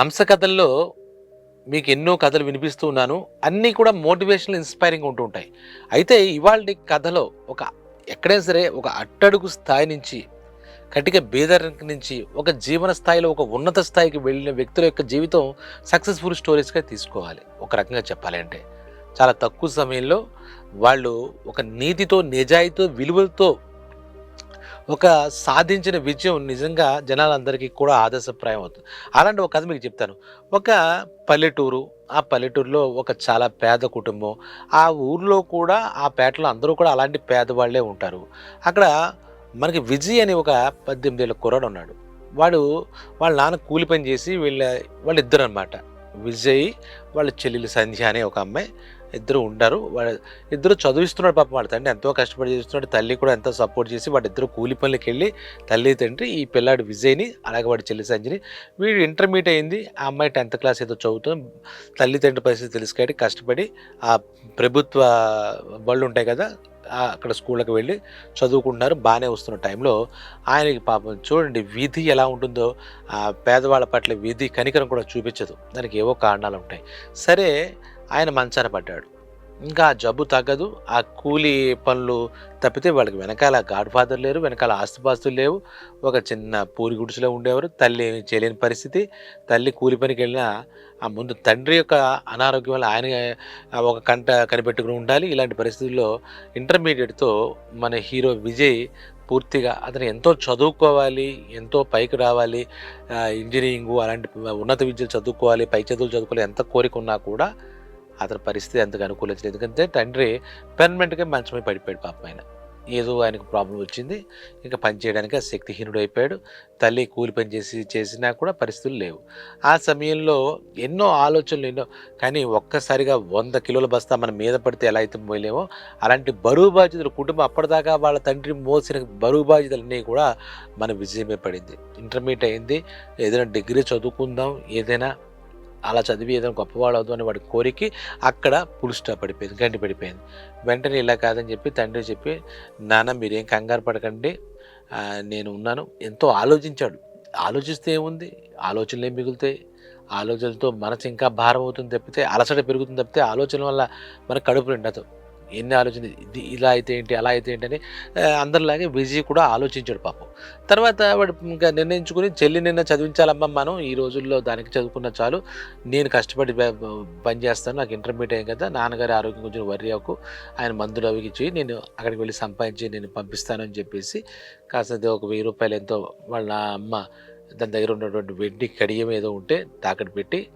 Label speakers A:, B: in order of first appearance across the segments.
A: హంస కథల్లో మీకు ఎన్నో కథలు వినిపిస్తూ ఉన్నాను. అన్నీ కూడా మోటివేషనల్ ఇన్స్పైరింగ్ ఉంటూ ఉంటాయి. అయితే ఇవాళ కథలో ఒక ఎక్కడైనా సరే ఒక అట్టడుగు స్థాయి నుంచి కటిక బేదరిక నుంచి ఒక జీవన స్థాయిలో ఒక ఉన్నత స్థాయికి వెళ్ళిన వ్యక్తుల యొక్క జీవితం సక్సెస్ఫుల్ స్టోరీస్గా తీసుకోవాలి. ఒక రకంగా చెప్పాలి అంటే చాలా తక్కువ సమయంలో వాళ్ళు ఒక నీతితో నిజాయితీతో విలువలతో ఒక సాధించిన విజయం నిజంగా జనాలందరికీ కూడా ఆదర్శప్రాయం అవుతుంది. అలాంటి ఒక కథ మీకు చెప్తాను. ఒక పల్లెటూరు ఆ పల్లెటూరులో ఒక చాలా పేద కుటుంబం. ఆ ఊర్లో కూడా ఆ పేటలో అందరూ కూడా అలాంటి పేదవాళ్ళే ఉంటారు. అక్కడ మనకి విజయ్ అని ఒక పద్దెనిమిది ఏళ్ళ కుర్రాడు ఉన్నాడు. వాడు వాళ్ళ నాన్న కూలి పని చేసి వీళ్ళ వాళ్ళిద్దరు అనమాట విజయ్ వాళ్ళ చెల్లెలు సంధ్య అనే ఒక అమ్మాయి. ఇద్దరు ఉండరు. ఇద్దరు చదివిస్తున్నాడు పాప వాళ్ళ తండ్రి. ఎంతో కష్టపడి చేస్తున్నాడు తల్లి కూడా ఎంతో సపోర్ట్ చేసి వాడిద్దరు కూలి పనులకి వెళ్ళి తల్లి తండ్రి ఈ పిల్లాడు విజయ్ని అలాగే వాడి చెల్లి సంజని వీడు ఇంటర్మీడియట్ అయింది. ఆ అమ్మాయి టెన్త్ క్లాస్ ఏదో చదువుతుంది తల్లి తండ్రి పరిస్థితి తెలుసుకొని కష్టపడి ఆ ప్రభుత్వ బళ్ళు ఉంటాయి కదా అక్కడ స్కూళ్ళకి వెళ్ళి చదువుకుంటున్నారు. బాగానే వస్తున్న టైంలో ఆయనకి పాపం చూడండి వీధి ఎలా ఉంటుందో. ఆ పేదవాళ్ళ పట్ల వీధి కనికరం కూడా చూపించదు. దానికి ఏవో కారణాలు ఉంటాయి. సరే ఆయన మంచాన పడ్డాడు. ఇంకా ఆ జబ్బు తగ్గదు ఆ కూలి పనులు తప్పితే వాళ్ళకి వెనకాల గాడ్ ఫాదర్ లేరు వెనకాల ఆస్తిపాస్తులు లేవు. ఒక చిన్న పూరి గుడిసెలో ఉండేవారు. తల్లి చేయలేని పరిస్థితి. తల్లి కూలి పనికి వెళ్ళినా ఆ ముందు తండ్రి యొక్క అనారోగ్యం వల్ల ఆయన ఒక కంట కనిపెట్టుకుని ఉండాలి. ఇలాంటి పరిస్థితుల్లో ఇంటర్మీడియట్తో మన హీరో విజయ్ పూర్తిగా అతను ఎంతో చదువుకోవాలి ఎంతో పైకి రావాలి. ఇంజనీరింగు అలాంటి ఉన్నత విద్యలు చదువుకోవాలి పై చదువులు చదువుకోవాలి ఎంత కోరిక ఉన్నా కూడా అతని పరిస్థితి అంతగా అనుకూలించలేదు ఎందుకంటే తండ్రి పెర్మనెంట్గా మంచమై పడిపోయాడు పాపం ఆయన. ఏదో ఆయనకు ప్రాబ్లం వచ్చింది. ఇంకా పని చేయడానికి శక్తిహీనుడు అయిపోయాడు. తల్లి కూలి పని చేసి చేసినా కూడా పరిస్థితులు లేవు. ఆ సమయంలో ఎన్నో ఆలోచనలు ఎన్నో కానీ ఒక్కసారిగా వంద కిలోల బస్తా మన మీద పడితే ఎలా అయితే మోయలేమో అలాంటి బరువు బాధ్యతలు కుటుంబం అప్పటిదాకా వాళ్ళ తండ్రి మోసిన బరువు బాధ్యతలన్నీ కూడా మన విజయమే పడింది. ఇంటర్మీడియట్ అయింది. ఏదైనా డిగ్రీ చదువుకుందాం ఏదైనా అలా చదివి ఏదైనా గొప్పవాడు అవుదాం అని వాడి కోరిక అక్కడ పులుస్టా పడిపోయింది గంటి పడిపోయింది. వెంటనే ఇలా కాదని చెప్పి తండ్రి చెప్పి నాన్న మీరేం కంగారు పడకండి. నేను ఉన్నాను. ఎంతో ఆలోచించాడు. ఆలోచిస్తే ఏముంది? ఆలోచనలు ఏం మిగులుతాయి? ఆలోచనలతో మనసు ఇంకా భారం అవుతుంది తప్పితే అలసట పెరుగుతుంది తప్పితే ఆలోచన వల్ల మన కడుపు నిండదు. ఎన్ని ఆలోచన ఇది ఇలా అయితే ఏంటి అలా అయితే ఏంటి అని అందరిలాగే బిజీ కూడా ఆలోచించాడు పాపం. తర్వాత వాడు ఇంకా నిర్ణయించుకుని చెల్లి నిన్న చదివించాలమ్మా మనం ఈ రోజుల్లో దానికి చదువుకున్న చాలు. నేను కష్టపడి పని చేస్తాను నాకు ఇంటర్మీడియట్ అయ్యాం కదా నాన్నగారి ఆరోగ్యం కొంచెం వర్రీ అవ్వకు ఆయన మందులు అవి ఇచ్చి నేను అక్కడికి వెళ్ళి సంపాదించి నేను పంపిస్తానని చెప్పేసి కాస్త ఒక వెయ్యి రూపాయలు ఎంతో వాళ్ళ అమ్మ దాని దగ్గర ఉన్నటువంటి వెండి కడియం ఏదో ఉంటే తాకట్టు పెట్టి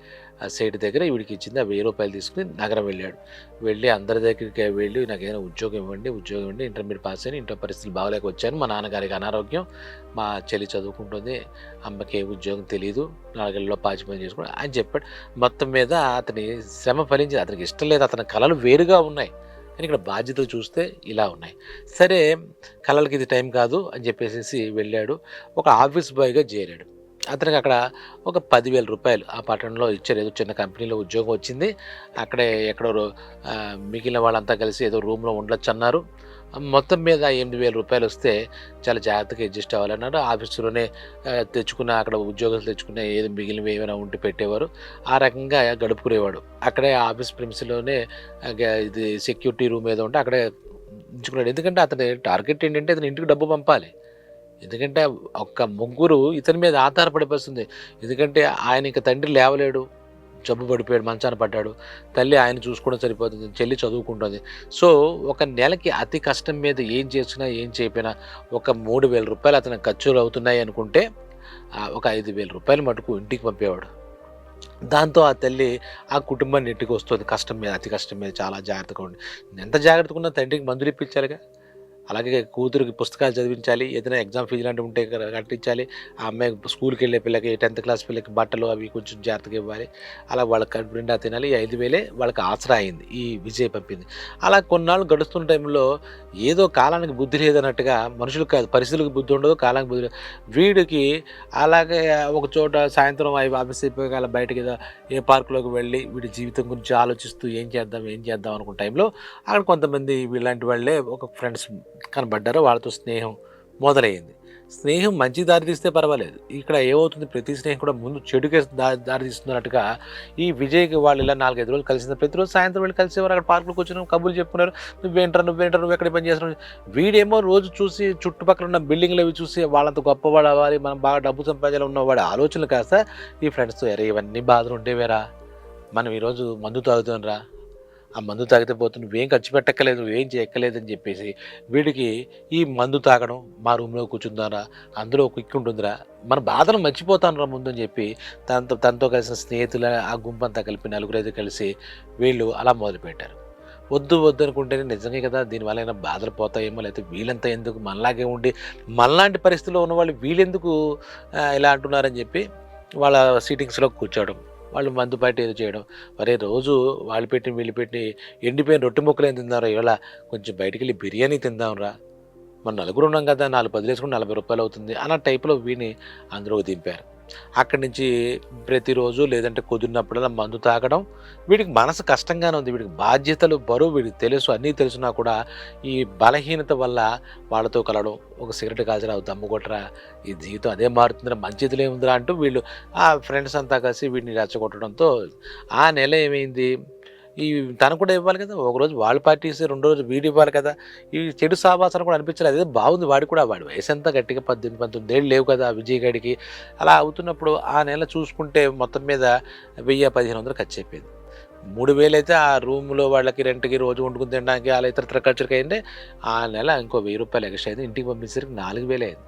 A: సైడ్ దగ్గర వీడికి ఇచ్చింది. ఆ వెయ్యి రూపాయలు తీసుకుని నగరం వెళ్ళాడు. వెళ్ళి అందరి దగ్గరికి వెళ్ళి నాకు ఏదైనా ఉద్యోగం ఇవ్వండి ఉద్యోగం ఇవ్వండి ఇంటర్మీడియట్ పాస్ అయిన ఇంట్లో పరిస్థితులు బాగలేక వచ్చాను. మా నాన్నగారికి అనారోగ్యం. మా చెల్లి చదువుకుంటుంది. అమ్మకి ఏ ఉద్యోగం తెలియదు నాలుగేళ్ళలో పాచి పని అని చెప్పాడు. మొత్తం మీద అతని శ్రమ ఫలించింది. అతనికి ఇష్టం లేదు. అతని కళలు వేరుగా ఉన్నాయి. కానీ ఇక్కడ బాధ్యతలు చూస్తే ఇలా ఉన్నాయి. సరే కళలకి ఇది టైం కాదు అని చెప్పేసి వెళ్ళాడు. ఒక ఆఫీస్ బాయ్గా చేరాడు. అతనికి అక్కడ ఒక పదివేల రూపాయలు ఆ పట్టణంలో ఇచ్చారు. ఏదో చిన్న కంపెనీలో ఉద్యోగం వచ్చింది. అక్కడే ఎక్కడో రో- మిగిలిన వాళ్ళంతా కలిసి ఏదో రూమ్లో ఉండొచ్చు అన్నారు. మొత్తం మీద ఎనిమిది వేల రూపాయలు వస్తే చాలా జాగ్రత్తగా అడ్జస్ట్ అవ్వాలన్నారు. ఆఫీసులోనే తెచ్చుకున్న అక్కడ ఉద్యోగాలు తెచ్చుకున్న ఏది మిగిలినవి ఏమైనా ఉంటే పెట్టేవారు. ఆ రకంగా గడుపుకునేవాడు. అక్కడే ఆఫీస్ ప్రిన్స్లోనే ఇది సెక్యూరిటీ రూమ్ ఏదో ఉంటే అక్కడే ఉంచుకున్నాడు. ఎందుకంటే అతని టార్గెట్ ఏంటంటే అతని ఇంటికి డబ్బు పంపాలి. ఎందుకంటే ఒక్క ముగ్గురు ఇతని మీద ఆధారపడిపోతుంది ఎందుకంటే ఆయన ఇక తండ్రి లేవలేడు జబ్బు పడిపోయాడు మంచాన పడ్డాడు. తల్లి ఆయన చూసుకోవడం సరిపోతుంది చెల్లి చదువుకుంటుంది. సో ఒక నెలకి అతి కష్టం మీద ఏం చేసినా ఏం చెప్పినా ఒక మూడు వేల రూపాయలు అతని ఖర్చులు అవుతున్నాయి అనుకుంటే ఒక ఐదు వేల రూపాయలు మటుకు ఇంటికి పంపేవాడు. దాంతో ఆ తల్లి ఆ కుటుంబాన్ని ఇంటికి వస్తుంది కష్టం మీద అతి కష్టం మీద చాలా జాగ్రత్తగా ఉండి. ఎంత జాగ్రత్తగా ఉన్నా తండ్రికి మందులు ఇప్పించాలిగా. అలాగే కూతురికి పుస్తకాలు చదివించాలి ఏదైనా ఎగ్జామ్ ఫీజు లాంటివి ఉంటే కట్టించాలి. ఆ అమ్మాయి స్కూల్కి వెళ్ళే పిల్లకి టెన్త్ క్లాస్ పిల్లకి బట్టలు అవి కొంచెం జాగ్రత్తగా ఇవ్వాలి. అలా వాళ్ళకి కడుపు నిండా తినాలి. ఈ ఐదు వేలే వాళ్ళకి ఆసరా అయింది ఈ విజయ్ పంపింది. అలా కొన్నాళ్ళు గడుస్తున్న టైంలో ఏదో కాలానికి బుద్ధి లేదన్నట్టుగా మనుషులకు కాదు పరిస్థితులకు బుద్ధి ఉండదు కాలానికి బుద్ధి లేదు. వీడికి అలాగే ఒక చోట సాయంత్రం అవి ఆఫీస్ అయిపోయి బయటకి ఏదో ఏ పార్కులోకి వెళ్ళి వీడి జీవితం గురించి ఆలోచిస్తూ ఏం చేద్దాం ఏం చేద్దాం అనుకున్న టైంలో అక్కడ కొంతమంది వీళ్ళంటి వాళ్ళే ఒక ఫ్రెండ్స్ కనబడ్డారు వాళ్ళతో స్నేహం మొదలైంది స్నేహం మంచి దారి తీస్తే పర్వాలేదు. ఇక్కడ ఏమవుతుంది? ప్రతి స్నేహం కూడా ముందు చెడుకే దారి దారి తీస్తున్నట్టుగా ఈ విజయ్కి వాళ్ళు ఇలా నాలుగైదు రోజులు కలిసిన ప్రతిరోజు సాయంత్రం వెళ్ళి కలిసేవారు. అక్కడ పార్కులకు వచ్చిన కబుర్లు చెప్పుకున్నారు. నువ్వేంటారు నువ్వేంటారు నువ్వు ఎక్కడ పని చేస్తున్నావు? వీడేమో రోజు చూసి చుట్టుపక్కల ఉన్న బిల్డింగ్లు అవి చూసి వాళ్ళంత గొప్పవాడు అవ్వాలి. మనం బాగా డబ్బు సంపాదించాలి ఉన్నవాడు ఆలోచనలు కాస్త ఈ ఫ్రెండ్స్తో ఎరే ఇవన్నీ బాధలు ఉండేవేరా మనం ఈరోజు మందు తాగుతుండ్రా ఆ మందు తాగితే పోతే నువ్వేం ఖర్చు పెట్టక్కలేదు నువ్వేం చేయక్కలేదు అని చెప్పేసి వీడికి ఈ మందు తాగడం మా రూమ్లో కూర్చుందారా అందులో ఒక కిక్ ఉంటుందిరా. మన బాధను మర్చిపోతానురా ముందు అని చెప్పి తనతో తనతో కలిసిన స్నేహితుల ఆ గుంపంతా కలిపి నలుగురైదు కలిసి వీళ్ళు అలా మొదలుపెట్టారు. వద్దు వద్దు అనుకుంటేనే నిజమే కదా దీనివల్ల అయినా బాధలు పోతాయేమో లేకపోతే వీళ్ళంతా ఎందుకు మనలాగే ఉండి మనలాంటి పరిస్థితిలో ఉన్న వాళ్ళు వీళ్ళెందుకు ఇలా అంటున్నారని చెప్పి వాళ్ళ సీటింగ్స్లో కూర్చోవడం. వాళ్ళు మందు బయట ఏదో చేయడం. మరే రోజు వాళ్ళు పెట్టి వీళ్ళు పెట్టి ఎండిపోయిన రొట్టె ముక్కలు ఏం తిందారా ఇవాళ కొంచెం బయటికి వెళ్ళి బిర్యానీ తిందాంరా. మన నలుగురు ఉన్నాం కదా నాలుగు పది నలభై రూపాయలు అవుతుంది అన్న టైప్లో వీని అందరూ దింపారు. అక్కడి నుంచి ప్రతిరోజు లేదంటే కుదిరినప్పుడల్లా మందు తాగడం వీడికి మనసు కష్టంగానే ఉంది వీడికి బాధ్యతలు బరువు వీడికి తెలుసు అన్నీ తెలుసునా కూడా ఈ బలహీనత వల్ల వాళ్ళతో కలవడం ఒక సిగరెట్ కాజరా దమ్ము కొట్టరా ఈ జీవితం అదే మారుతుందిరా మంచిదిలే ఉందిరా అంటూ వీళ్ళు ఆ ఫ్రెండ్స్ అంతా కలిసి వీడిని రెచ్చగొట్టడంతో ఆ నెల ఏమైంది? ఈ తను కూడా ఇవ్వాలి కదా. ఒకరోజు వాళ్ళ పార్టీ ఇస్తే రెండు రోజు వీడి ఇవ్వాలి కదా. ఈ చెడు సావాసన కూడా అనిపించలేదు. అదే బాగుంది వాడికి కూడా. వాడి వయసు అంతా గట్టిగా పద్దెనిమిది పంతొమ్మిది ఏళ్ళు లేవు కదా విజయ్ గడికి. అలా అవుతున్నప్పుడు ఆ నెల చూసుకుంటే మొత్తం మీద వెయ్యి పదిహేను వందలు ఖర్చు అయిపోయింది. మూడు వేలు అయితే ఆ రూమ్లో వాళ్ళకి రెంట్కి రోజు వండుకుని తినడానికి అలా ఇతర ఖర్చులకి అయింది ఆ నెల ఇంకో వెయ్యి రూపాయలు ఎక్స్ట్రా అయింది. ఇంటికి పంపించేసరికి నాలుగు వేలే అయింది.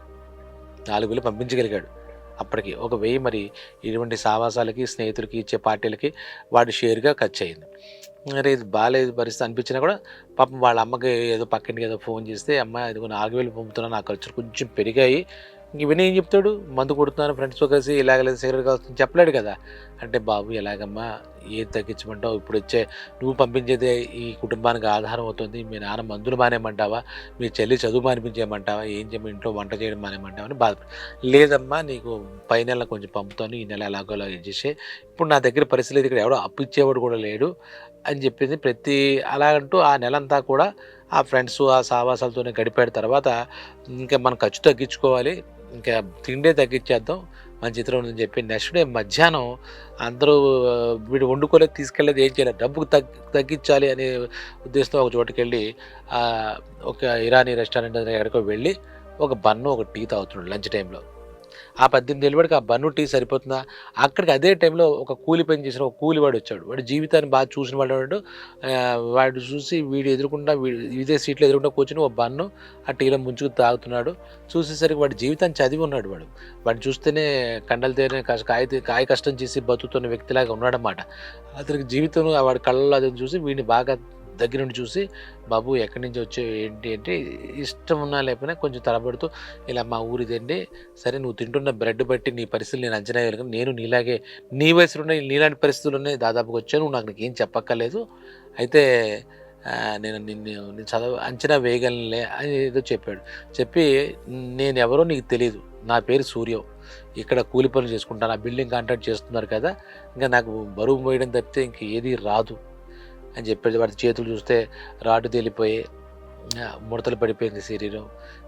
A: నాలుగు వేలు పంపించగలిగాడు. అప్పటికి ఒక వెయ్యి మరి ఇటువంటి సావాసాలకి స్నేహితులకి ఇచ్చే పార్టీలకి వాడి షేర్గా ఖర్చు అయింది. మరి ఇది బాగాలేదు పరిస్థితి అనిపించినా కూడా పాపం వాళ్ళ అమ్మకి ఏదో పక్కింటికి ఏదో ఫోన్ చేస్తే అమ్మ ఇదిగో నాలుగు వేలు పంపుతున్నా నా ఖర్చులు కొంచెం పెరిగాయి. ఇవన్నీ ఏం చెప్తాడు? మందు కొడుతున్నాను ఫ్రెండ్స్తో కలిసి ఇలాగలేదు సిగరెట్ కావచ్చు చెప్పలేడు కదా. అంటే బాబు ఎలాగమ్మా? ఏది తగ్గించమంటావు? ఇప్పుడు వచ్చే నువ్వు పంపించేదే ఈ కుటుంబానికి ఆధారం అవుతుంది. మీ నాన్న మందులు మానేమంటావా మీ చెల్లి చదువు మానిపించేయమంటావా? ఏం చేయమని ఇంట్లో వంట చేయడం మానేమంటావా అని బాధ లేదమ్మా నీకు పై నెల కొంచెం పంపుతాను. ఈ నెల ఎలాగో అలా చేసే. ఇప్పుడు నా దగ్గర పరిస్థితి లేదు. ఇక్కడ ఎవడో అప్పు ఇచ్చేవాడు కూడా లేడు. అని చెప్పింది ప్రతి అలాగంటూ ఆ ఆ నెలంతా కూడా ఆ ఫ్రెండ్స్ ఆ సావాసాలతోనే గడిపాడు. తర్వాత ఇంకా మనం ఖర్చు తగ్గించుకోవాలి. ఇంకా తిండే తగ్గించేద్దాం మన చిత్రం ఉందని చెప్పి నెక్స్ట్ డే మధ్యాహ్నం అందరూ వీడు వండుకోలేదు తీసుకెళ్ళేది ఏం చేయలేదు. డబ్బుకు తగ్ తగ్గించాలి అనే ఉద్దేశంతో ఒక చోటుకి వెళ్ళి ఒక ఇరానీ రెస్టారెంట్ ఎక్కడికో వెళ్ళి ఒక బన్ను ఒక టీ తాగుతున్నాడు లంచ్ టైంలో. ఆ పద్దెనిమిది ఏళ్ళవాడికి ఆ బన్ను టీ సరిపోతుందా? అక్కడికి అదే టైంలో ఒక కూలి పని చేసిన ఒక కూలి వాడు వచ్చాడు. వాడు జీవితాన్ని బాగా చూసిన వాడు వాడు వాడు చూసి వీడు ఎదురుకుండా వీడు ఇదే సీట్లో ఎదురుకుండా కూర్చుని ఒక బన్ను ఆ టీలో ముంచుకు తాగుతున్నాడు. చూసేసరికి వాడి జీవితాన్ని చదివి ఉన్నాడు వాడు. వాడు చూస్తేనే కండలు తేనే కాయ కాయ కష్టం చేసి బతుకుతున్న వ్యక్తిలాగా ఉన్నాడన్నమాట. అతనికి జీవితం వాడి కళ్ళలో అది చూసి వీడిని బాగా దగ్గర నుండి చూసి బాబు ఎక్కడి నుంచి వచ్చే ఏంటి అంటే ఇష్టం ఉన్నా లేకపోయినా కొంచెం తలబడుతూ ఇలా మా ఊరిదండి సరే నువ్వు తింటున్న బ్రెడ్ బట్టి నీ పరిస్థితులు నేను అంచనా వేయగలను నేను నీలాగే నీ వయసులో ఉన్న నీలాంటి పరిస్థితుల్లోనే దాదాపుగా వచ్చాను నువ్వు నాకు ఏం చెప్పక్కర్లేదు. అయితే నేను నిన్ను నేను చదవ అంచనా వేయగలనులే అని ఏదో చెప్పాడు. చెప్పి నేను ఎవరో నీకు తెలియదు నా పేరు సూర్యం. ఇక్కడ కూలి పనులు చేసుకుంటాను. ఆ బిల్డింగ్ కాంట్రాక్ట్ చేస్తున్నారు కదా ఇంకా నాకు బరువు పోయడం తప్పితే ఇంక ఏది రాదు. అని చెప్పేది వాటి చేతులు చూస్తే రాటు తేలిపోయి ముడతలు పడిపోయింది శరీరం.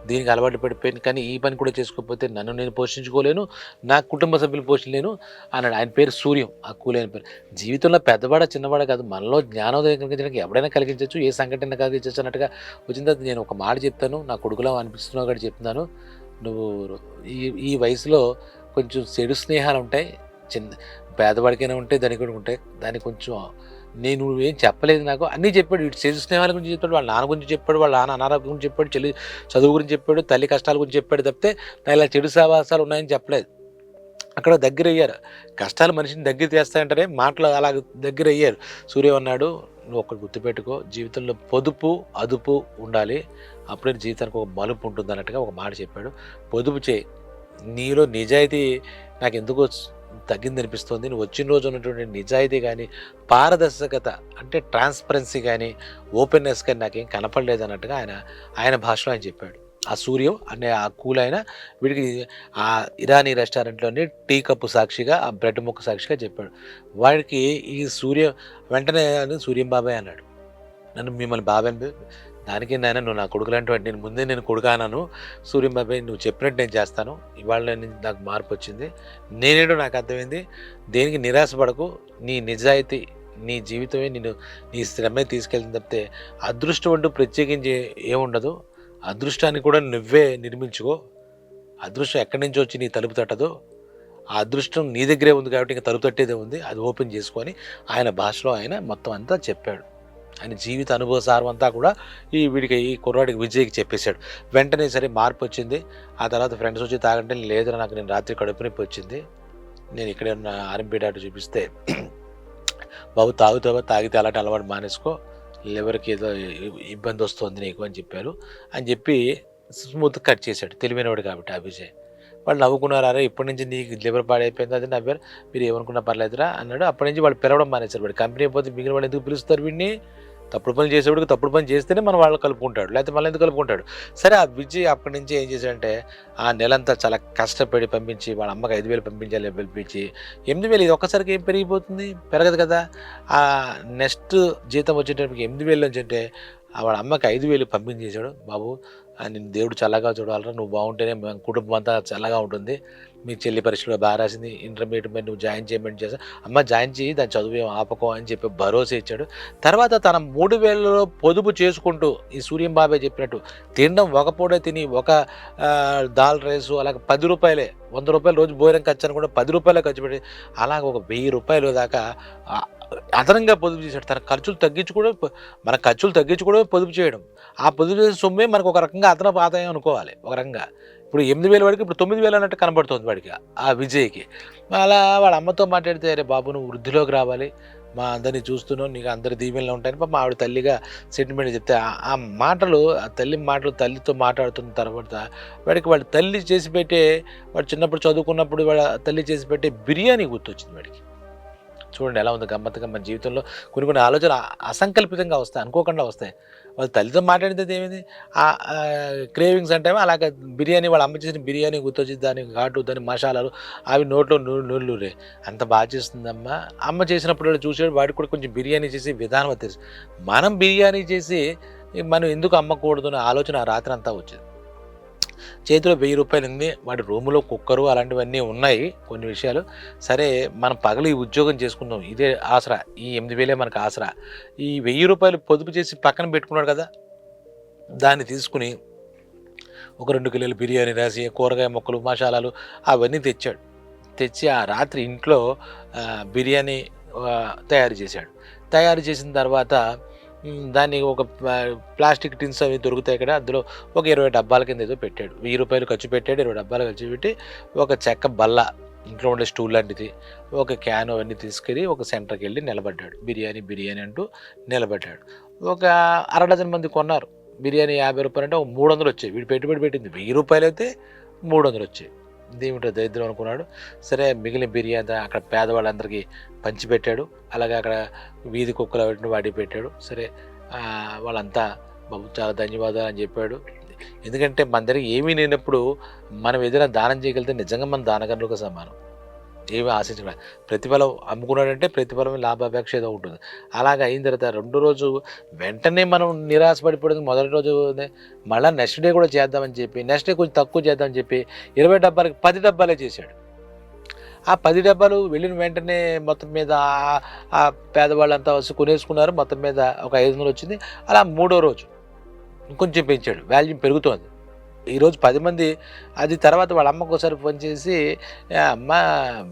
A: దీనికి అలవాటు పడిపోయింది. కానీ ఈ పని కూడా చేసుకోకపోతే నన్ను నేను పోషించుకోలేను నా కుటుంబ సభ్యులు పోషించలేను అన్నాడు. ఆయన పేరు సూర్యం ఆ కూలైన పేరు. జీవితంలో పెద్దవాడ చిన్నవాడ కాదు మనలో జ్ఞానోదయం కలిగించడానికి ఎవడైనా కలిగించవచ్చు ఏ సంఘటన కలిగించవచ్చు అన్నట్టుగా వచ్చిన తర్వాత నేను ఒక మాట చెప్తాను నా కొడుకులో అనిపిస్తున్నావు కూడా చెప్తున్నాను. నువ్వు ఈ ఈ వయసులో కొంచెం చెడు స్నేహాలు ఉంటాయి చిన్న పేదవాడికైనా ఉంటాయి దానికి కూడా ఉంటాయి. దానికి కొంచెం నేను ఏం చెప్పలేదు నాకు. అన్నీ చెప్పాడు. ఇటు చెడు స్నేహాల గురించి చెప్పాడు వాళ్ళ నాన్న గురించి చెప్పాడు వాళ్ళ నాన్న అనారోగ్యం గురించి చెప్పాడు చెల్లి చదువు గురించి చెప్పాడు తల్లి కష్టాల గురించి చెప్పాడు తప్పితే నా ఇలా చెడు సావాసాలు ఉన్నాయని చెప్పలేదు. అక్కడ దగ్గర అయ్యారు. కష్టాలు మనిషిని దగ్గర చేస్తాయంటారే మాటలు అలా దగ్గర అయ్యారు. సూర్య అన్నాడు నువ్వు ఒకటి గుర్తుపెట్టుకో జీవితంలో పొదుపు అదుపు ఉండాలి. అప్పుడే జీవితానికి ఒక మలుపు ఉంటుంది అన్నట్టుగా ఒక మాట చెప్పాడు. పొదుపు చేయి. నీలో నిజాయితీ నాకు ఎందుకో తగ్గింది అనిపిస్తుంది నువ్వు వచ్చిన రోజు ఉన్నటువంటి నిజాయితీ కానీ పారదర్శకత అంటే ట్రాన్స్పరెన్సీ కానీ ఓపెన్నెస్ కానీ నాకేం కనపడలేదు అన్నట్టుగా ఆయన ఆయన భాషలో ఆయన చెప్పాడు. ఆ సూర్యం అనే ఆ కూల్ ఆయన వీడికి ఆ ఇరానీ రెస్టారెంట్లోని టీ కప్పు సాక్షిగా ఆ బ్రెడ్ ముక్క సాక్షిగా చెప్పాడు. వాడికి ఈ సూర్య వెంటనే అని సూర్యం బాబాయ్ అన్నాడు. నన్ను మిమ్మల్ని బాబాయ్ దానికి నాయన నువ్వు నా కొడుకు లాంటి వాడిని. నేను ముందే నేను కొడుకు అన్నాను. నువ్వు చెప్పినట్టు నేను చేస్తాను. ఇవాళ నేను- నాకు మార్పు వచ్చింది. నేనేడు నాకు అర్థమైంది. దేనికి నిరాశపడకు. నీ నిజాయితీ నీ జీవితమే నేను నీ శ్రమే తీసుకెళ్తుంది తప్పితే అదృష్టం అంటూ ప్రత్యేకించి ఏముండదు. అదృష్టాన్ని కూడా నువ్వే నిర్మించుకో. అదృష్టం ఎక్కడి నుంచి వచ్చి నీ తలుపు తట్టదు. ఆ అదృష్టం నీ దగ్గరే ఉంది కాబట్టి ఇంకా తలుపు తట్టేదే ఉంది. అది ఓపెన్ చేసుకొని ఆయన భాషలో ఆయన మొత్తం అంతా చెప్పాడు. ఆయన జీవిత అనుభవ సారం అంతా కూడా ఈ వీడికి ఈ కుర్రాడికి విజయ్కి చెప్పేశాడు. వెంటనే సరే మార్పు వచ్చింది. ఆ తర్వాత ఫ్రెండ్స్ వచ్చి తాగంటే లేదు నాకు నేను రాత్రి కడుపు నొప్పి వచ్చింది. నేను ఇక్కడే ఉన్న ఆర్ఎంపీ డాక్టర్ చూపిస్తే బాబు తాగుతావా తాగితే అలాంటి అలవాటు మానేసుకో. లివర్కి ఏదో ఇబ్బంది వస్తుంది నీకు అని చెప్పారు. అని చెప్పి స్మూత్ కట్ చేశాడు. తెలివైనవాడు కాబట్టి అభిజయ్. వాళ్ళు నవ్వుకున్నారు అరే ఇప్పటి నుంచి నీకు లివర్ పాడైపోయింది అది నవ్వారు. మీరు ఏమనుకున్నా పర్లేదురా అన్నాడు. అప్పటి నుంచి వాళ్ళు పిలవడం మానేశారు. వాడు కంపెనీ పోతే మిగిలిన వాళ్ళు ఎందుకు పిలుస్తారు వీడిని? తప్పుడు పని చేసేవాడికి తప్పుడు పని చేస్తేనే మన వాళ్ళు కలుపుకుంటాడు. లేకపోతే మళ్ళీ ఎందుకు కలుపుకుంటాడు? సరే ఆ విజయ్ అప్పటి నుంచి ఏం చేశాడంటే ఆ నెలంతా చాలా కష్టపడి పంపించి వాళ్ళ అమ్మకి ఐదు వేలు పంపించాలి పిలిపించి ఎనిమిది వేలు ఇది ఒక్కసారికి ఏం పెరిగిపోతుంది? పెరగదు కదా. ఆ నెక్స్ట్ జీతం వచ్చేటప్పటికి ఎనిమిది వేలు నుంచి అంటే వాళ్ళ అమ్మకి ఐదు వేలు పంపించేశాడు. బాబు అని దేవుడు చల్లగా చూడాలరా నువ్వు బాగుంటేనే మన కుటుంబం అంతా చల్లగా ఉంటుంది. మీ చెల్లి పరీక్షలో బాగా రాసింది ఇంటర్మీడియట్ మీద నువ్వు జాయిన్ చేయమని చేసా. అమ్మ జాయిన్ చేయి దాని చదువు ఏం ఆపకో అని చెప్పి భరోసా ఇచ్చాడు. తర్వాత తన మూడు వేలలో పొదుపు చేసుకుంటూ ఈ సూర్యం బాబాయ్ చెప్పినట్టు తినడం ఒక పూట తిని ఒక దాల్ రైసు అలాగే పది రూపాయలే వంద రూపాయలు రోజు భోజనం ఖర్చు అని కూడా పది రూపాయలే ఖర్చు పెట్టి అలాగే ఒక వెయ్యి రూపాయలు దాకా అదనంగా పొదుపు చేశాడు. తన ఖర్చులు తగ్గించుకోవడం మన ఖర్చులు తగ్గించుకోవడమే పొదుపు చేయడం. ఆ పొదుపు చేసే సొమ్మే మనకు ఒక రకంగా అదనపు ఆదాయం అనుకోవాలి. ఒక రకంగా. ఇప్పుడు ఎనిమిది వేల వాడికి ఇప్పుడు తొమ్మిది వేలు అన్నట్టు కనబడుతుంది వాడికి ఆ విజయ్కి. అలా వాళ్ళ అమ్మతో మాట్లాడితే అరే బాబు నువ్వు వృద్ధిలోకి రావాలి. మా అందరినీ చూస్తున్నావు నీకు అందరి దీవెనలు ఉంటాయని. పాపం ఆవిడ తల్లిగా సెంటిమెంట్ చెప్తే ఆ- మాటలు ఆ తల్లి మాటలు తల్లితో మాట్లాడుతున్న తర్వాత వాడికి వాడి తల్లి చేసి పెట్టే వాడు చిన్నప్పుడు చదువుకున్నప్పుడు వాళ్ళ తల్లి చేసి పెట్టే బిర్యానీ గుర్తొచ్చింది వాడికి. చూడండి ఎలా ఉంది గమ్మత్తుగా మన జీవితంలో కొన్ని కొన్ని ఆలోచనలు అసంకల్పితంగా వస్తాయి అనుకోకుండా వస్తాయి. వాళ్ళ తల్లితో మాట్లాడితే ఏమైంది? ఆ క్రేవింగ్స్ అంటే అలాగే బిర్యానీ వాళ్ళు అమ్మ చేసిన బిర్యానీ గుర్తొచ్చి దాని ఘాటు దాని మసాలాలు అవి నోట్లో నూళ్ళు రే. అంత బాగా చేస్తుందమ్మా. అమ్మ చేసినప్పుడు వాడు చూసాడు వాడికి కూడా కొంచెం బిర్యానీ చేసే విధానం తెలుసు. మనం బిర్యానీ చేసి మనం ఎందుకు అమ్మకూడదు అనే ఆలోచన ఆ రాత్రి అంతా వచ్చింది. చేతిలో వెయ్యి రూపాయలు ఉంది వాడి రూములో కుక్కరు అలాంటివన్నీ ఉన్నాయి కొన్ని విషయాలు. సరే మనం పగలు ఈ ఉద్యోగం చేసుకుందాం ఇదే ఆసరా ఈ ఎనిమిది వేలే మనకు ఆసరా. ఈ వెయ్యి రూపాయలు పొదుపు చేసి పక్కన పెట్టుకున్నాడు కదా దాన్ని తీసుకుని ఒక రెండు కిలోలు బిర్యానీ రాసి కూరగాయ మొక్కలు మసాలాలు అవన్నీ తెచ్చాడు. తెచ్చి ఆ రాత్రి ఇంట్లో బిర్యానీ తయారు చేశాడు. తయారు చేసిన తర్వాత దాన్ని ఒక ప్లాస్టిక్ టిన్స్ అవి దొరుకుతాయి ఇక్కడ అందులో ఒక ఇరవై డబ్బాల కింద ఏదో పెట్టాడు. వెయ్యి రూపాయలు ఖర్చు పెట్టాడు ఇరవై డబ్బాలు ఖర్చు పెట్టి ఒక చెక్క బల్ల ఇంట్లో ఉండే స్టూల్ లాంటిది ఒక క్యాన్ అవన్నీ తీసుకెళ్ళి ఒక సెంటర్కి వెళ్ళి నిలబడ్డాడు. బిర్యానీ బిర్యానీ అంటూ నిలబడ్డాడు. ఒక అర డజన్ మంది కొన్నారు. బిర్యానీ యాభై రూపాయలు అంటే ఒక మూడు వందలు వచ్చాయి. వీడు పెట్టుబడి పెట్టింది వెయ్యి రూపాయలు అయితే మూడు వందలు వచ్చాయి. దీమిటో దరిద్రం అనుకున్నాడు. సరే మిగిలిన బిర్యానీ అక్కడ పేదవాళ్ళందరికీ పంచిపెట్టాడు. అలాగే అక్కడ వీధి కుక్కలు వాటిని వాడి పెట్టాడు సరే వాళ్ళంతా బాబు చాలా ధన్యవాదాలు అని చెప్పాడు. ఎందుకంటే మన దగ్గర ఏమీ లేనప్పుడు మనం ఏదైనా దానం చేయగలిగితే నిజంగా మన దానగనులకు సమానం. ఏమీ ఆశించడం ప్రతిఫలం అమ్ముకున్నాడంటే ప్రతిఫలం లాభాపేక్ష ఏదో ఉంటుంది. అలాగ అయిన తర్వాత రెండో రోజు వెంటనే మనం నిరాశపడిపోయింది మొదటి రోజు మళ్ళీ నెక్స్ట్ డే కూడా చేద్దామని చెప్పి నెక్స్ట్ డే కొంచెం తక్కువ చేద్దామని చెప్పి ఇరవై డబ్బాలకి పది డబ్బాలే చేశాడు. ఆ పది డబ్బాలు వెళ్ళిన వెంటనే మొత్తం మీద ఆ- పేదవాళ్ళంతా వచ్చి కొనేసుకున్నారు. మొత్తం మీద ఒక ఐదు వందలు వచ్చింది. అలా మూడో రోజు ఇంకొంచెం పెంచాడు. వాల్యూ పెరుగుతోంది. ఈరోజు పది మంది అది తర్వాత వాళ్ళ అమ్మకు ఒకసారి ఫోన్ చేసి అమ్మ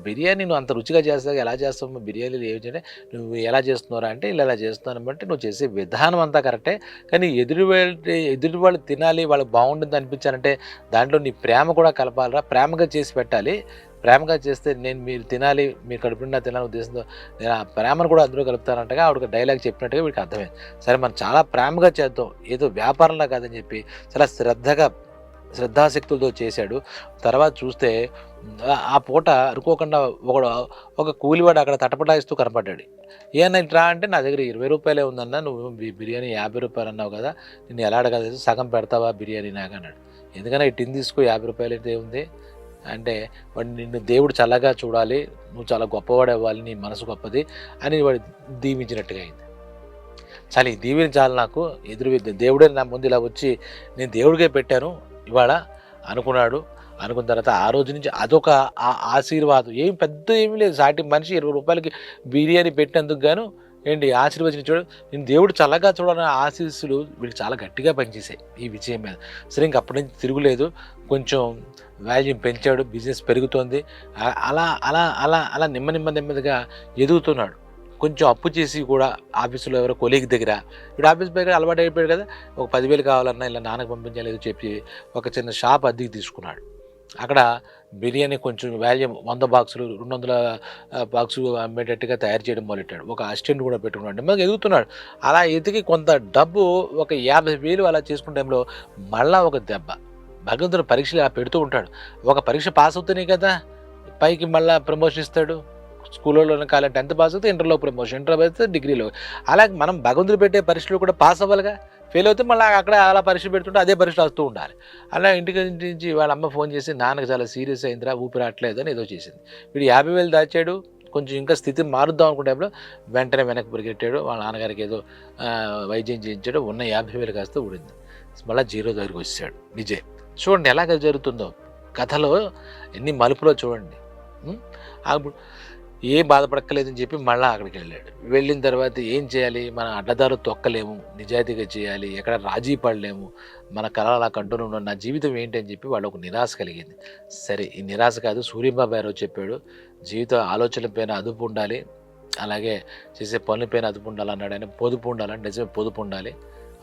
A: బిర్యానీ నువ్వు అంత రుచిగా చేస్తావు ఎలా చేస్తావు బిర్యానీలు ఏమి చేయండి నువ్వు ఎలా చేస్తున్నారా అంటే ఇలా ఎలా చేస్తున్నాను. అంటే నువ్వు చేసే విధానం అంతా కరెక్టే. కానీ ఎదురు ఎదురు వాళ్ళు తినాలి వాళ్ళకి బాగుంటుంది అనిపించాలంటే దాంట్లో నీ ప్రేమ కూడా కలపాలరా. ప్రేమగా చేసి పెట్టాలి. ప్రేమగా చేస్తే నేను మీరు తినాలి మీరు కడుపునిండా తినాలని ఉద్దేశంతో నేను ఆ ప్రేమను కూడా అందులో కలుపుతానంటగా ఆవిడకి డైలాగ్ చెప్పినట్టుగా వీడికి అర్థమైంది. సరే మనం చాలా ప్రేమగా చేద్దాం. ఏదో వ్యాపారంలా కాదని చెప్పి చాలా శ్రద్ధగా శ్రద్ధాశక్తులతో చేశాడు. తర్వాత చూస్తే ఆ- పూట అనుకోకుండా ఒకడు ఒక కూలివాడు అక్కడ తటపటాయిస్తూ కనపడ్డాడు. ఏమన్నా ఇట్రా అంటే నా దగ్గర ఇరవై రూపాయలే ఉందన్నా నువ్వు బిర్యానీ యాభై రూపాయలు అన్నావు కదా నేను ఎలా అడగలేదు సగం పెడతావా బిర్యానీ నాకు? అన్నాడు. ఎందుకన్నా ఈ టిన్ తీసుకో యాభై రూపాయలు అయితే ఉంది. అంటే వాడు నిన్ను దేవుడు చల్లగా చూడాలి నువ్వు చాలా గొప్పవాడు అవ్వాలి నీ మనసు గొప్పది అని వాడు దీవించినట్టుగా అయింది. చాలా ఈ దీవించాలి నాకు ఎదురు దేవుడే నా ముందు ఇలా వచ్చి నేను దేవుడికే పెట్టాను ఇవాళ అనుకున్నాడు. అనుకున్న తర్వాత ఆ రోజు నుంచి అదొక ఆ- ఆశీర్వాదం. ఏం పెద్ద ఏమీ లేదు. సాటి మనిషి ఇరవై రూపాయలకి బిర్యానీ పెట్టినందుకు గాను ఏంటి ఆశీర్వదించాడు నేను దేవుడు చల్లగా చూడాలన్న ఆశీస్సులు వీళ్ళు చాలా గట్టిగా పనిచేసాయి ఈ విజయం మీద. సరే ఇంక అప్పటి నుంచి తిరుగులేదు. కొంచెం వాల్యూమ్ పెంచాడు. బిజినెస్ పెరుగుతోంది. అలా అలా అలా అలా నిమ్మ నిమ్మ నెమ్మదిగా ఎదుగుతున్నాడు. కొంచెం అప్పు చేసి కూడా ఆఫీసులో ఎవరో కొలీగ్ దగ్గర ఇప్పుడు ఆఫీస్ దగ్గర అలవాటు అయిపోయాడు కదా ఒక పదివేలు కావాలన్నా ఇలా నాన్నకు పంపించాలి ఏదో చెప్పి ఒక చిన్న షాప్ అద్దెకి తీసుకున్నాడు. అక్కడ బిర్యానీ కొంచెం వాల్యూమ్ వంద బాక్సులు రెండు వందల బాక్సు అమ్మేటట్టుగా తయారు చేయడం మొదలెట్టాడు. ఒక అసిస్టెంట్ కూడా పెట్టుకున్నాడు. మళ్ళీ ఎదుగుతున్నాడు. అలా ఎదిగి కొంత డబ్బు ఒక యాభై వేలు అలా చేసుకున్న టైంలో మళ్ళా ఒక దెబ్బ. భగవంతుడు పరీక్షలు అలా పెడుతూ ఉంటాడు. ఒక పరీక్ష పాస్ అవుతున్నాయి కదా పైకి మళ్ళీ ప్రమోషన్ ఇస్తాడు. స్కూల్లో కాలే టెన్త్ పాస్ అయితే ఇంటర్లో ప్రమోషన్ ఇంటర్ అయితే డిగ్రీలో. అలాగే మనం భగవంతుడు పెట్టే పరీక్షలు కూడా పాస్ అవ్వాలిగా. ఫెయిల్ అవుతే మళ్ళీ అక్కడ అలా పరీక్ష పెడుతుంటే అదే పరీక్ష వస్తూ ఉండాలి. అలా ఇంటికి నుంచి వాళ్ళ అమ్మ ఫోన్ చేసి నాన్నకి చాలా సీరియస్ అయిందిరా ఊపిరాట్లేదు అని ఏదో చేసింది. వీడు యాభై వేలు దాచాడు. కొంచెం ఇంకా స్థితి మారుద్దాం అనుకునేప్పుడు వెంటనే వెనక్కి పరిగెట్టాడు. వాళ్ళ నాన్నగారికి ఏదో వైద్యం చేయించాడు. ఉన్న యాభై వేలు కాస్త ఊడింది. మళ్ళీ జీరో దగ్గరికి వచ్చాడు. నిజే చూడండి ఎలాగ జరుగుతుందో. కథలో ఎన్ని మలుపులో చూడండి. అప్పుడు ఏం బాధపడక్కలేదని చెప్పి మళ్ళీ అక్కడికి వెళ్ళాడు. వెళ్ళిన తర్వాత ఏం చేయాలి? మన అడ్డదారు తొక్కలేము. నిజాయితీగా చేయాలి. ఎక్కడ రాజీ పడలేము. మన కళ అలా కంటూనే ఉన్నాం. నా జీవితం ఏంటి అని చెప్పి వాళ్ళు ఒక నిరాశ కలిగింది. సరే ఈ నిరాశ కాదు సూర్యబాబు గారు చెప్పాడు జీవిత ఆలోచనల పైన అదుపు ఉండాలి. అలాగే చేసే పనుల పైన అదుపు ఉండాలన్నాడు ఆయన. పొదుపు ఉండాలని నిజమే పొదుపు ఉండాలి.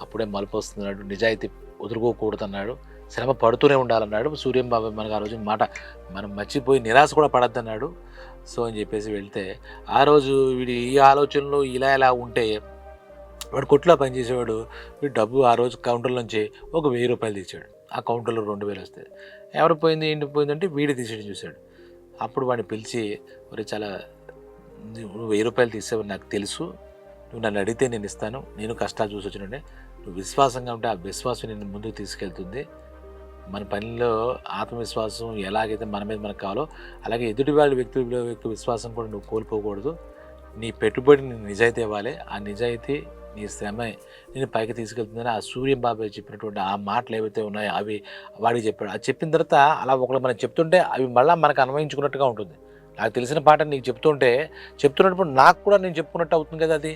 A: అప్పుడే మలుపు వస్తున్నాడు నిజాయితీ వదులుకోకూడదన్నాడు. శ్రమ పడుతూనే ఉండాలన్నాడు సూర్యం బాబు మనకు ఆ రోజు మాట. మనం మర్చిపోయి నిరాశ కూడా పడద్దన్నాడు. సో అని చెప్పేసి వెళ్తే ఆ రోజు వీడి ఈ ఆలోచనలు ఇలా ఇలా ఉంటే వాడు కొట్లో పనిచేసేవాడు వీడు డబ్బు ఆ రోజు కౌంటర్ నుంచి ఒక వెయ్యి రూపాయలు తీసాడు. ఆ కౌంటర్లో రెండు వేలు వస్తాయి. ఎవరు పోయింది ఏంటి పోయిందంటే వీడి తీసేయడం చూశాడు. అప్పుడు వాడిని పిలిచి మరి చాలా నువ్వు వెయ్యి రూపాయలు తీసేవని నాకు తెలుసు. నువ్వు నన్ను అడిగితే నేను ఇస్తాను. నేను కష్టాలు చూసి వచ్చినంటే నువ్వు విశ్వాసంగా ఉంటే ఆ విశ్వాసం నేను ముందుకు తీసుకెళ్తుంది. మన పనిలో ఆత్మవిశ్వాసం ఎలాగైతే మన మీద మనకు కావాలో అలాగే ఎదుటి వాళ్ళ వ్యక్తి యొక్క విశ్వాసం కూడా నువ్వు కోల్పోకూడదు. నీ పెట్టుబడిని నిజాయితీ ఇవ్వాలి. ఆ నిజాయితీ నీ శ్రమ నేను పైకి తీసుకెళ్తుందని ఆ సూర్యం బాబాయ్ చెప్పినటువంటి ఆ మాటలు ఏవైతే ఉన్నాయో అవి వాడికి చెప్పాడు. అది చెప్పిన తర్వాత అలా ఒకళ్ళు మనం చెప్తుంటే అవి మళ్ళీ మనకు అన్వయించుకున్నట్టుగా ఉంటుంది. నాకు తెలిసిన పాట నీకు చెప్తుంటే చెప్తున్నప్పుడు నాకు కూడా నేను చెప్పుకున్నట్టు అవుతుంది కదా అది.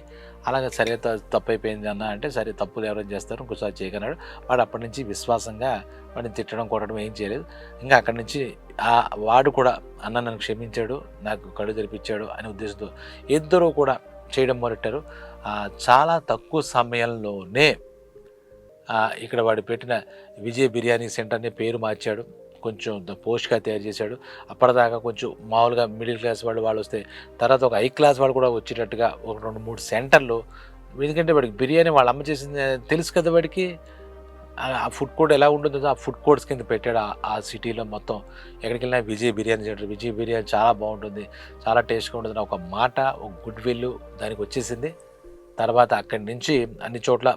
A: అలాగే సరే తప్పు అయిపోయింది అన్న అంటే సరే తప్పులు ఎవరైనా చేస్తారు ఇంకోసారి చేయగలడు. వాడు అప్పటి నుంచి విశ్వాసంగా వాడిని తిట్టడం కొట్టడం ఏం చేయలేదు. ఇంకా అక్కడి నుంచి ఆ వాడు కూడా అన్న నన్ను క్షమించాడు నాకు కళ్ళు తెరిపించాడు అనే ఉద్దేశంతో ఇద్దరు కూడా చేయడం మొదలెట్టారు. చాలా తక్కువ సమయంలోనే ఇక్కడ వాడు పెట్టిన విజయ్ బిర్యానీ సెంటర్ని పేరు మార్చాడు. కొంచెం పోస్ట్గా తయారు చేశాడు. అప్పటిదాకా కొంచెం మామూలుగా మిడిల్ క్లాస్ వాళ్ళు వాళ్ళు వస్తే తర్వాత ఒక హై క్లాస్ వాళ్ళు కూడా వచ్చేటట్టుగా ఒక రెండు మూడు సెంటర్లు ఎందుకంటే వాడికి బిర్యానీ వాళ్ళ అమ్మ చేసింది తెలుసు కదా వాడికి? ఆ- ఫుడ్ కోర్ట్ ఎలా ఉంటుందో ఆ ఫుడ్ కోర్ట్స్ కింద పెట్టాడు ఆ- సిటీలో మొత్తం. ఎక్కడికి వెళ్ళినా విజయ్ బిర్యానీ సెంటర్ విజయ్ బిర్యానీ చాలా బాగుంటుంది చాలా టేస్ట్గా ఉంటుంది ఒక మాట ఒక గుడ్ విల్ దానికి వచ్చేసింది. తర్వాత అక్కడి నుంచి అన్ని చోట్ల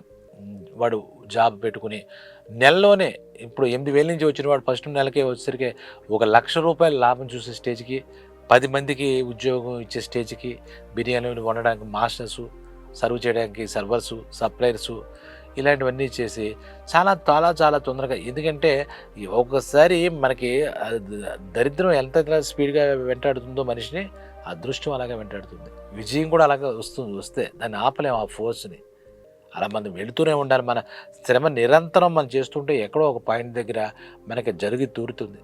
A: వాడు జాబ్ పెట్టుకుని నెలలోనే ఇప్పుడు ఎనిమిది వేల నుంచి వచ్చిన వాడు ఫస్ట్ నెలకే వచ్చేసరికి ఒక లక్ష రూపాయల లాభం చూసే స్టేజ్కి పది మందికి ఉద్యోగం ఇచ్చే స్టేజ్కి బిర్యానీలు వండడానికి మాస్టర్సు సర్వ్ చేయడానికి సర్వర్సు సప్లయర్సు ఇలాంటివన్నీ చేసి చాలా చాలా చాలా తొందరగా ఎందుకంటే ఒకసారి మనకి దరిద్రం ఎంత స్పీడ్గా వెంటాడుతుందో మనిషిని అదృష్టం అలాగే వెంటాడుతుంది. విజయం కూడా అలాగే వస్తుంది వస్తే దాన్ని ఆపలేము ఆ ఫోర్స్ని అలా మనం వెళుతూనే ఉండాలి. మన శ్రమ నిరంతరం మనం చేస్తుంటే ఎక్కడో ఒక పాయింట్ దగ్గర మనకి జరిగి తూరుతుంది.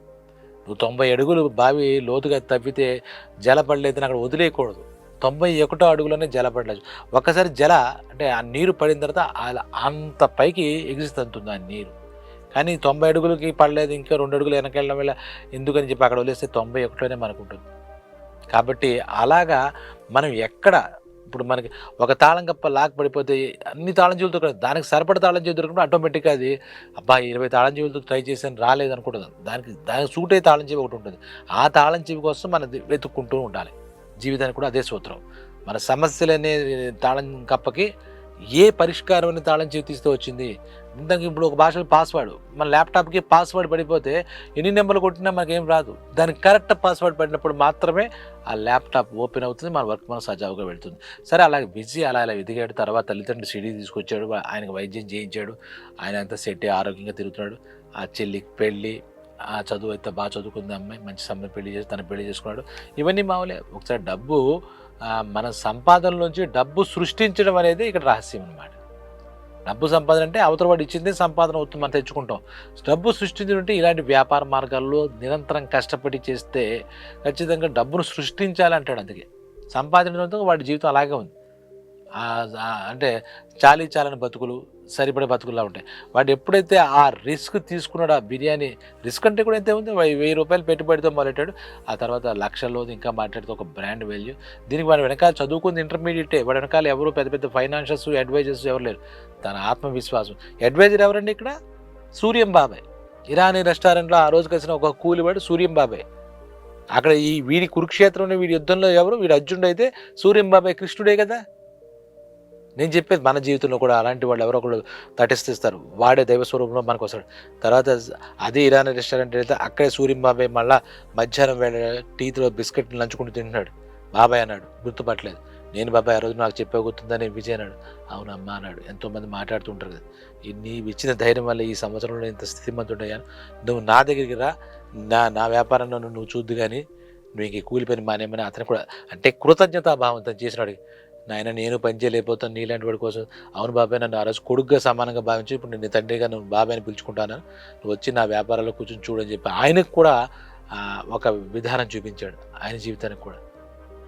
A: నువ్వు తొంభై అడుగులు బావి లోతుగా తవ్వితే జల పడలేదని అక్కడ వదిలేయకూడదు. తొంభై ఒకటో అడుగులోనే జల పడలేదు. ఒక్కసారి జల అంటే ఆ నీరు పడిన తర్వాత అలా అంత పైకి ఎగిరిస్తుంది ఆ నీరు. కానీ తొంభై అడుగులకి పడలేదు ఇంకా రెండు అడుగులు వెనకెళ్ళడం వల్ల ఎందుకని చెప్పి అక్కడ వదిలేస్తే తొంభై ఒకటోనే మనకు ఉంటుంది. కాబట్టి అలాగా మనం ఎక్కడ ఇప్పుడు మనకి ఒక తాళం కప్ప లాక్ పడిపోతే అన్ని తాళం దొరకదు దానికి సరిపడ తాళం చెవి దొరికినప్పుడు ఆటోమేటిక్గా అది అబ్బా ఇరవై తాళంజీవులతో ట్రై చేసాను రాలేదు అనుకుంటుంది. దానికి దానికి సూట్ అయ్యే తాళం ఒకటి ఉంటుంది. ఆ తాళం కోసం మనం వెతుక్కుంటూ ఉండాలి. జీవితానికి కూడా అదే సూత్రం. మన సమస్యలు తాళం కప్పకి ఏ పరిష్కారం అనే తాళం చెవి వచ్చింది? ఇంతకు ఇప్పుడు ఒక భాషలో పాస్వర్డ్ మన ల్యాప్టాప్కి పాస్వర్డ్ పడిపోతే ఎన్ని నెంబర్లు కొట్టినా మనకేం రాదు. దానికి కరెక్ట్ పాస్వర్డ్ పడినప్పుడు మాత్రమే ఆ ల్యాప్టాప్ ఓపెన్ అవుతుంది మన వర్క్ మనం సజావుగా వెళ్తుంది. సరే అలాగే బిజీ అలా ఇలా ఎదిగాడు తర్వాత తల్లిదండ్రులు సిడీ తీసుకొచ్చాడు ఆయనకు వైద్యం చేయించాడు ఆయన అంతా సెట్ ఆరోగ్యంగా తిరుగుతున్నాడు. ఆ చెల్లికి పెళ్ళి ఆ చదువు అయితే బాగా చదువుకుంది అమ్మాయి మంచి సమయం పెళ్ళి చేసి తన పెళ్ళి చేసుకున్నాడు. ఇవన్నీ మామూలే. ఒకసారి డబ్బు మన సంపాదనలోంచి డబ్బు సృష్టించడం అనేది ఇక్కడ రహస్యం అన్నమాట. డబ్బు సంపాదన అంటే అవతల వాడు ఇచ్చిందే సంపాదన అవుతుంది మనం తెచ్చుకుంటాం. డబ్బు సృష్టించడం ఇలాంటి వ్యాపార మార్గాల్లో నిరంతరం కష్టపడి చేస్తే ఖచ్చితంగా డబ్బును సృష్టించాలంటాడు అందుకే. సంపాదించడంతో వాడి జీవితం అలాగే ఉంది. అంటే చాలీ చాలని బతుకులు సరిపడే బతుకులా ఉంటాయి. వాడు ఎప్పుడైతే ఆ రిస్క్ తీసుకున్నాడు ఆ బిర్యానీ రిస్క్ అంటే కూడా ఎంత ఉంది. వెయ్యి రూపాయలు పెట్టుబడితో మొదలెట్టాడు. ఆ తర్వాత లక్షల్లో ఇంకా మాట్లాడితే ఒక బ్రాండ్ వాల్యూ దీనికి వాడి వెనకాల చదువుకుంది ఇంటర్మీడియటే వాడి వెనకాల ఎవరు పెద్ద పెద్ద ఫైనాన్షియల్స్ అడ్వైజర్స్ ఎవరు లేరు. తన ఆత్మవిశ్వాసం. అడ్వైజర్ ఎవరండి ఇక్కడ? సూర్యం బాబాయ్ ఇరానీ రెస్టారెంట్లో ఆ రోజు కలిసిన ఒక కూలివాడు సూర్యం బాబాయ్ అక్కడ ఈ వీడి కురుక్షేత్రంలో వీడి యుద్ధంలో ఎవరు? వీడి అర్జునుడు అయితే సూర్యం బాబాయ్ కృష్ణుడే కదా? నేను చెప్పేది మన జీవితంలో కూడా అలాంటి వాళ్ళు ఎవరో ఒకళ్ళు తటిస్తారు వాడే దైవ స్వరూపంలో మనకు వస్తాడు తర్వాత అదే ఇరానీ రెస్టారెంట్ అయితే అక్కడే సూర్యం బాబాయ్ మళ్ళా మధ్యాహ్నం వేళ టీతో బిస్కెట్ లంచుకుంటూ తింటున్నాడు. బాబాయ్ అన్నాడు గుర్తుపట్టలేదు. నేను బాబాయ్ ఆ రోజు నాకు చెప్పే గుర్తుందని విజయ్ అన్నాడు అవునమ్మా అన్నాడు. ఎంతోమంది మాట్లాడుతుంటారు కదా. నీవు ఇచ్చిన ధైర్యం వల్ల ఈ సంవత్సరంలో ఇంత స్థితిమంతుంటాయని నువ్వు నా దగ్గరికి రా. నా నా వ్యాపారంలో నువ్వు చూద్దు కానీ నువ్వు ఇంక కూలిపోయిన మానేమని అతను కూడా అంటే కృతజ్ఞతాభావంతో చేసినాడు. నాయన నేను పని చేయలేకపోతాను నీలాంటి వాడి కోసం. అవును బాబాయ్ నన్ను ఆ రోజు కొడుకుగా సమానంగా భావించి ఇప్పుడు నేను తండ్రిగా నువ్వు బాబాయ్ని పిలుచుకుంటాను? నువ్వు వచ్చి నా వ్యాపారాల్లో కూర్చొని చూడని చెప్పి ఆయనకు కూడా ఒక విధానం చూపించాడు ఆయన జీవితానికి కూడా.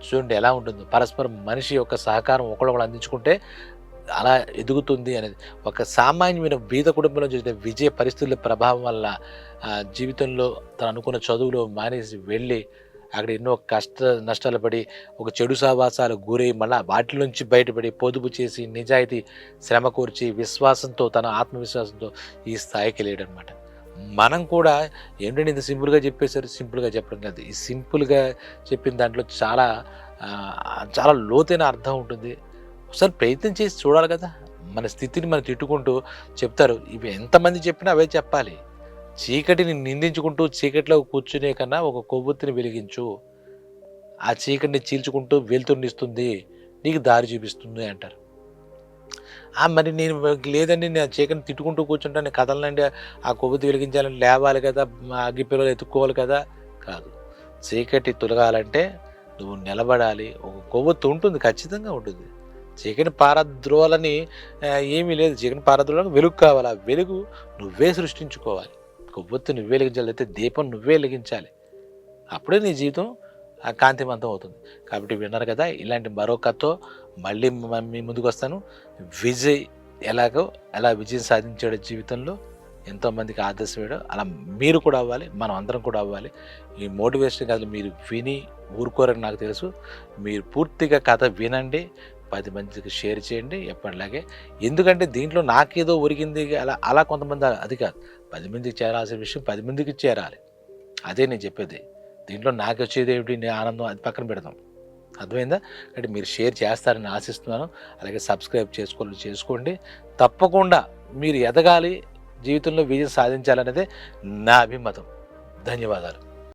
A: చూడండి ఎలా ఉంటుందో. పరస్పరం మనిషి యొక్క సహకారం ఒకళ్ళొకళ్ళు అందించుకుంటే అలా ఎదుగుతుంది అనేది. ఒక సామాన్యమైన బీద కుటుంబంలో చేసిన విజయ పరిస్థితుల ప్రభావం వల్ల ఆ, జీవితంలో తను అనుకున్న చదువులో మానేసి వెళ్ళి అక్కడ ఎన్నో కష్ట నష్టాలు పడి ఒక చెడు సావాసాలు గురై మళ్ళీ వాటి నుంచి బయటపడి పొదుపు చేసి నిజాయితీ శ్రమ కూర్చి విశ్వాసంతో తన ఆత్మవిశ్వాసంతో ఈ స్థాయికి వెళ్ళాడనమాట మనం కూడా ఏంటంటే ఇంత సింపుల్గా చెప్పేశారు? సింపుల్గా చెప్పడం లేదు. ఈ సింపుల్గా చెప్పిన దాంట్లో చాలా చాలా లోతైన అర్థం ఉంటుంది. ఒకసారి ప్రయత్నం చేసి చూడాలి కదా. మన స్థితిని మనం తిట్టుకుంటూ చెప్తారు. ఇవి ఎంతమంది చెప్పినా అవే చెప్పాలి. చీకటిని నిందించుకుంటూ చీకటిలో కూర్చునే కన్నా ఒక కొవ్వొత్తిని వెలిగించు. ఆ చీకటిని చీల్చుకుంటూ వెలుతురునిస్తుంది. నీకు దారి చూపిస్తుంది అంటారు. ఆ మరి నేను లేదండి నేను చీకటిని తిట్టుకుంటూ కూర్చుంటాను కదలనండి ఆ కొవ్వొత్తి వెలిగించాలని లేవాలి కదా అగ్గిపిల్లలు అగ్గి పిల్లలు ఎత్తుక్కోవాలి కదా? కాదు. చీకటి తొలగాలంటే నువ్వు నిలబడాలి. ఒక కొవ్వొత్తి ఉంటుంది ఖచ్చితంగా ఉంటుంది. చీకటి పారద్రోలని ఏమీ లేదు. చీకటి పారద్రోలని వెలుగు కావాలి. ఆ వెలుగు నువ్వే సృష్టించుకోవాలి. కొవ్వొత్తి నువ్వే వెలిగించాలి అయితే దీపం నువ్వే వెలిగించాలి అప్పుడే నీ జీవితం ఆ కాంతివంతం అవుతుంది. కాబట్టి విన్నారు కదా ఇలాంటి మరో కథతో మళ్ళీ మీ ముందుకు వస్తాను. విజయ్ ఎలాగో ఎలా విజయం సాధించాడు జీవితంలో. ఎంతోమందికి ఆదర్శమేడో అలా మీరు కూడా అవ్వాలి మనం అందరం కూడా అవ్వాలి. ఈ మోటివేషన్ కథలు మీరు విని ఊరుకోరని నాకు తెలుసు. మీరు పూర్తిగా కథ వినండి. పది మందికి షేర్ చేయండి ఎప్పటిలాగే. ఎందుకంటే దీంట్లో నాకేదో ఒరిగింది అలా అలా కొంతమంది అది కాదు. పది మందికి చేరాల్సిన విషయం పది మందికి చేరాలి. అదే నేను చెప్పేది. దీంట్లో నాకు వచ్చేది ఏమిటి? నేను ఆనందం అది పక్కన పెడదాం. అర్థమైందా? అంటే మీరు షేర్ చేస్తారని ఆశిస్తున్నాను. అలాగే సబ్స్క్రైబ్ చేసుకోవాలి చేసుకోండి. తప్పకుండా మీరు ఎదగాలి జీవితంలో విజయం సాధించాలనేదే నా అభిమతం. ధన్యవాదాలు.